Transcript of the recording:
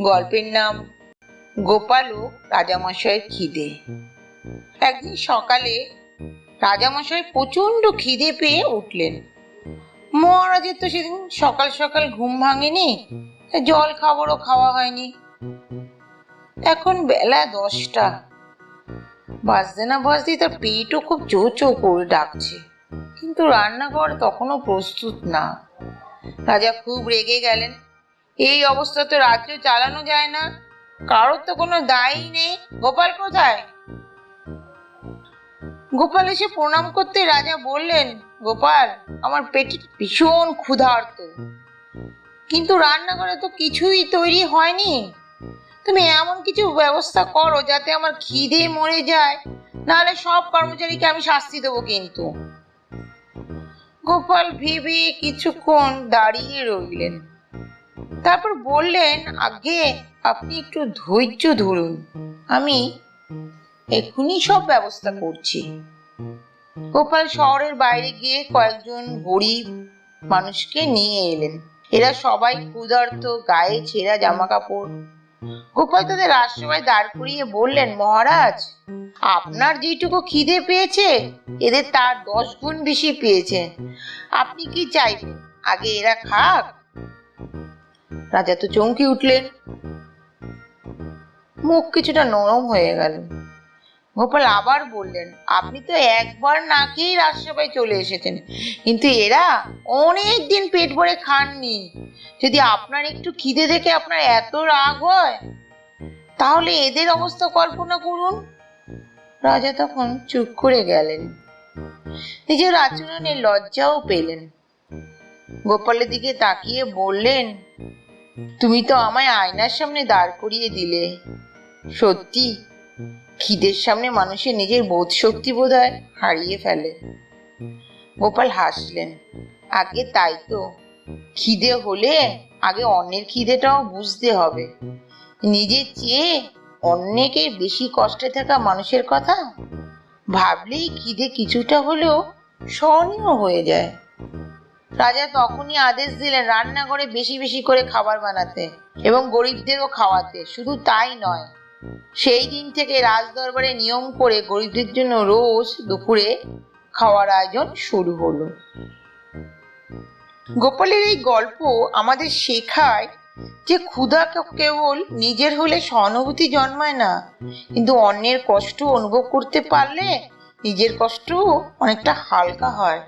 গল্পের নাম গোপাল ও রাজামশাইয়ের খিদে। একদিন সকালে রাজামশাই প্রচণ্ড খিদে পেয়ে উঠলেন। মহারাজের তো সেদিন সকাল সকাল ঘুম ভাঙেনি, জল খাবারও খাওয়া হয়নি। এখন বেলা দশটা। বাজতে না বাজতেই তার পেটও খুব চো চো করে ডাকছে। কিন্তু রান্নাঘর তখনও প্রস্তুত না। রাজা খুব রেগে গেলেন। এই অবস্থা তো রাজ্য চালানো যায় না। কারোর তো কোনো দায়ই নেই। গোপাল কোথায়? গোপাল এসে প্রণাম করতে রাজা বললেন, গোপাল, আমার পেটে ভীষণ ক্ষুধার্ত। কিন্তু রান্নাঘরে তো কিছুই তৈরি হয়নি। তুমি এমন কিছু ব্যবস্থা করো যাতে আমার খিদে মরে যায়। নাহলে সব কর্মচারীকে আমি শাস্তি দেবো কিন্তু। গোপাল ভেবে কিছুক্ষণ দাঁড়িয়ে রইলেন। তারপর বললেন, আগে আপনি একটু ধৈর্য ধরুন। আমি এক্ষুনি সব ব্যবস্থা করছি। গোপাল শহরের বাইরে গিয়ে কয়েকজন গরিব মানুষকে নিয়ে এলেন। এরা সবাই ক্ষুধার্ত, গায়ে ছেঁড়া জামা কাপড় গোপাল তাদের রাজসভায় দাঁড় করিয়ে বললেন, মহারাজ, আপনার যেটুকু খিদে পেয়েছে, এদের তার দশ গুণ বেশি পেয়েছে। আপনি কি চাইবেন, আগে এরা খাক? রাজা তো চমকে উঠলেন। মুখ কিছুটা নরম হয়ে গেল। গোপাল আবার বললেন, আপনি তো একবার না রাজসভায় চলে এসেছেন, কিন্তু এরা অনেক দিন পেট ভরে খাননি। যদি আপনার একটু খিদে দেখে আপনার এত রাগ হয়, তাহলে এদের অবস্থা কল্পনা করুন। রাজা তখন চুপ করে গেলেন। নিজের আচরণে লজ্জাও পেলেন। গোপালের দিকে তাকিয়ে বললেন তুমি তো আমায় আয়নার সামনে দাঁড় করিয়ে দিলে। সত্যি? খিদের সামনে মানুষের নিজের বোধ শক্তি বোধ হারিয়ে ফেলে। গোপাল হাসলেন। আগে তাই তো। খিদে হলে আগে অন্যের খিদেটাও বুঝতে হবে। নিজের চেয়ে অন্যকে বেশি কষ্টে থাকা মানুষের কথা ভাবলেই খিদে কিছুটা হলেও সহনীয় হয়ে যায়। রাজা তখনই আদেশ দিলেন রান্নাঘরে বেশি বেশি করে খাবার বানাতে এবং গরিবদেরও খাওয়াতে। শুধু তাই নয়, সেই দিন থেকে রাজদরবারে নিয়ম করে গরিবদের জন্য রোজ দুপুরে খাওয়ার আয়োজন শুরু হলো। গোপালের এই গল্প আমাদের শেখায় যে ক্ষুধা কেবল নিজের হলে সহানুভূতি জন্মায় না, কিন্তু অন্যের কষ্ট অনুভব করতে পারলে নিজের কষ্ট অনেকটা হালকা হয়।